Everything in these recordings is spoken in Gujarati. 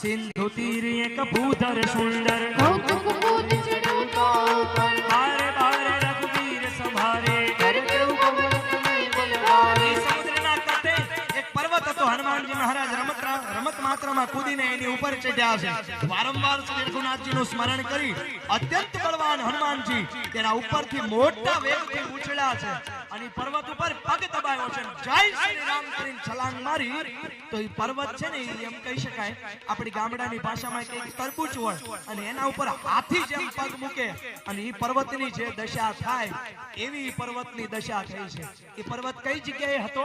સિંધુ તીર એક સુંદર. પર્વત હતો હનુમાનજી મહારાજ રમત રમત માત્રમાં કૂદીને એની ઉપર વારંવાર શ્રી સ્મરણ કરી અત્યંત બળવાન હનુમાનજી તેના ઉપરથી મોટા વેગથી ઉછળ્યા છે. અને પર્વત ઉપર પગ દબાયો છે. જય શ્રી રામ કરીને છલાંગ મારી. તો એ પર્વત છે ને એમ કહી શકાય, આપણી ગામડાની ભાષામાં કંઈક તરબૂચ હોય અને એના ઉપર હાથી જેમ પગ મૂકે અને એ પર્વતની જે દશા થાય, એવી પર્વતની દશા થઈ છે. એ પર્વત કઈ જગ્યાએ હતો?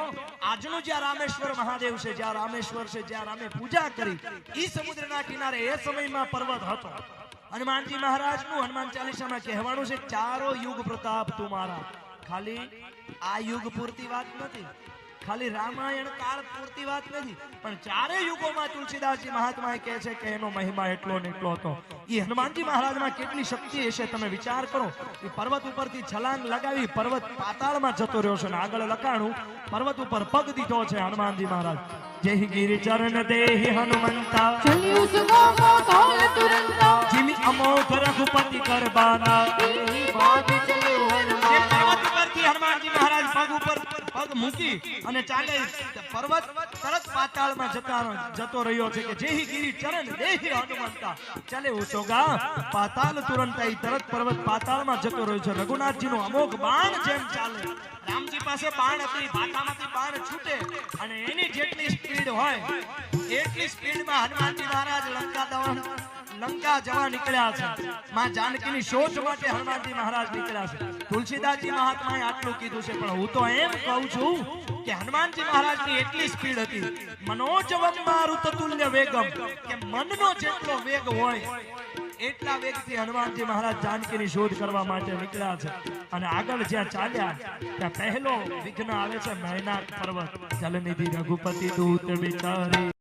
આજનો જ્યાં રામેશ્વર મહાદેવ છે, જ્યાં રામેશ્વર છે, જ્યાં રામે પૂજા કરી એ સમુદ્રના કિનારે એ સમયમાં પર્વત હતો. હનુમાનજી મહારાજનું હનુમાન ચાલીસામાં કહેવાનું છે, ચારો યુગ પ્રતાપ તુમારા. ખાલી આ યુગ પૂરતી વાત નથી. ખાલી રામાયણ કાળ પૂરતી વાત નથી. પણ ચારે યુગોમાં તુલસીદાસજી મહાત્મા કહે છે કે એનો મહિમા એટલો ને એટલો હતો. એ હનુમાનજી મહારાજમાં કેટલી શક્તિ હશે તમે વિચાર કરો. એ પર્વત ઉપરથી છલાંગ લગાવી પર્વત પાતાળમાં જતો રહ્યો છે અને આગળ લખાણું પર્વત ઉપર પગ દીધો છે હનુમાનજી મહારાજ. જય ગિરિચરણ દેહી હનુમંતા. ચલ્યું સુગમો તોલ તુરંતા. જીમી અમોઘ રઘુપતિ કરબાના. પગ ઉપર પગ મૂકી અને ચાલે પર્વત તરત પાતાળમાં જતા જતો રહ્યો છે કે જેહી ગિરી ચરણ દેહી હનુમંતા ચાલે ઉચોગા પાતાળ તુરંત તરત પર્વત પાતાળમાં જતો રહ્યો છે. રઘુનાથજીનું અમોઘ બાણ જેમ ચાલે. રામજી પાસે બાણ હતી માથામાંથી બાણ છૂટે અને એની જેટલી સ્પીડ હોય, એટલી સ્પીડમાં હનુમાનજી મહારાજ લંકા દવન લંકા જવા નીકળ્યા છે. માં જાનકીની શોધ માટે હનુમાનજી મહારાજ નીકળ્યા છે. તુલસીદાસજી મહાત્માએ આટલું કીધું છે, પણ હું તો એમ કહું છું કે હનુમાનજી મહારાજની એટલી સ્પીડ હતી. મનોજવમ મારુત વેગમ, કે મનનો જેટલો વેગ હોય, એટલા વેગથી હનુમાનજી મહારાજ જાનકીની શોધ કરવા માટે નીકળ્યા છે. અને આગળ જ્યાં ચાલ્યા, ત્યાં પહેલો વિઘ્ન આવે છે મહેનાક પર્વત. જલનિધિ રઘુપતિ દૂત વિચારે